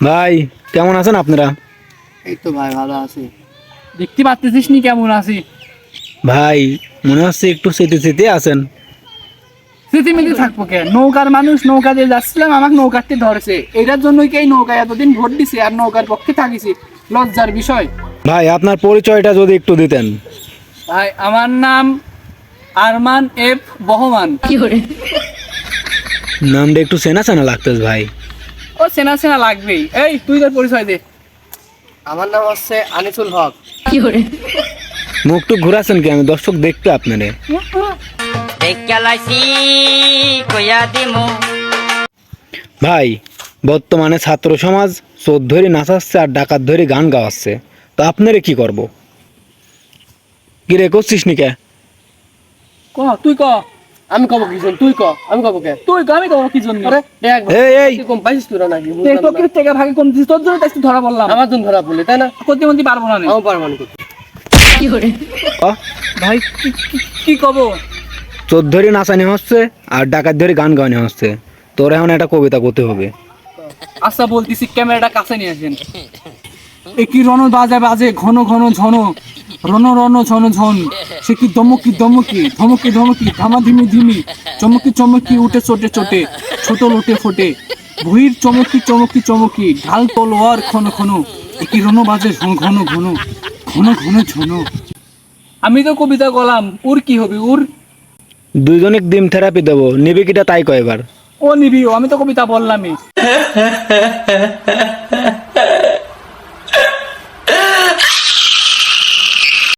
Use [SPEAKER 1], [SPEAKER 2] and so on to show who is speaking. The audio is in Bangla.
[SPEAKER 1] ভাই কেমন আছেন আপনারা?
[SPEAKER 2] এই তো ভাই ভালো আছি।
[SPEAKER 3] দেখতে পাচ্ছিস নি কেমন আছি?
[SPEAKER 1] ভাই মনে হচ্ছে একটু স্মৃতি স্মৃতি আছেন।
[SPEAKER 3] স্মৃতিমিতি থাকব কে? নৌকার মানুষ নৌকা দিয়ে যাচ্ছিলাম আমাকে নৌকাতে ধরেছে। এটার জন্যই কি এই নৌকায় এতদিন ভোট দিছি আর নৌকার পক্ষে থাকিছি? লজ্জার বিষয়।
[SPEAKER 1] ভাই আপনার পরিচয়টা যদি একটু দিতেন।
[SPEAKER 3] ভাই আমার নাম আরমান এফ বহমান।
[SPEAKER 1] নামটা একটু চেনা চেনা লাগতেছে ভাই।
[SPEAKER 3] চেনা চেনা লাগবেই। এই তুই তোর পরিচয় দে।
[SPEAKER 2] আমার নাম হচ্ছে আনিসুল হক।
[SPEAKER 1] মুখটুক ঘুরাছেন কি? আমি দর্শক দেখতে আপনারে। ভাই বর্তমানে ছাত্র সমাজ চোর ধরে নাচাচ্ছে আর ডাকাত ধরে গান গাওয়াচ্ছে। তো আপনারে কি করব? কি রে করছিস নিকে
[SPEAKER 3] ক তুই ক।
[SPEAKER 2] আমি কব কি তুই ক আমি কব কে?
[SPEAKER 3] তুই ক আমি ক কি জন্য?
[SPEAKER 2] আরে দেখ
[SPEAKER 1] এই এই।
[SPEAKER 2] তুই কম পাইছিস তোরা নাকি?
[SPEAKER 3] তুই
[SPEAKER 2] না।
[SPEAKER 3] প্রকৃতির থেকে ভাগে কম দিছিস? তোর জন্য তাই ধরা বললাম
[SPEAKER 2] আমার জন্য ধরা পড়লি তাই না?
[SPEAKER 3] করতে মন্দি পারব না।
[SPEAKER 2] আমার পারব না করতে।
[SPEAKER 1] অ,
[SPEAKER 3] ভাই কি- কি- কি কব?
[SPEAKER 1] চোর ধরে নাচানি হচ্ছে আর ডাকাত ধরে গান গাওয়ানি হচ্ছে। তোর এখন একটা কবিতা করতে হবে।
[SPEAKER 3] আচ্ছা বলতেছি ক্যামেরাটা কাছে নিয়ে আসেন। এ কি রণ বাজে বাজে ঘন ঘন ঝন। রণ রণ ঝন ঝন। সে কি দমকি দমকি ধমকি ধমকি ধামা ধিমি ধিমি চমকি চমকি উঠে চোটে চোটে ছোট লোটে ফোটে ভুইর চমকি চমকি চমকি ঢাল তলোয়ার ঘন ঘন এ কি রণ বাজে ঘন ঘন ঘন ঘন ঘন ঝন। আমি তো কবিতা গলাম উর কি হবে উর?
[SPEAKER 1] দুইজনে ডিম থেরাপি দেবো নিবি কিটা তাই কয়বার?
[SPEAKER 3] ও নিবি আমি তো কবিতা বললামই।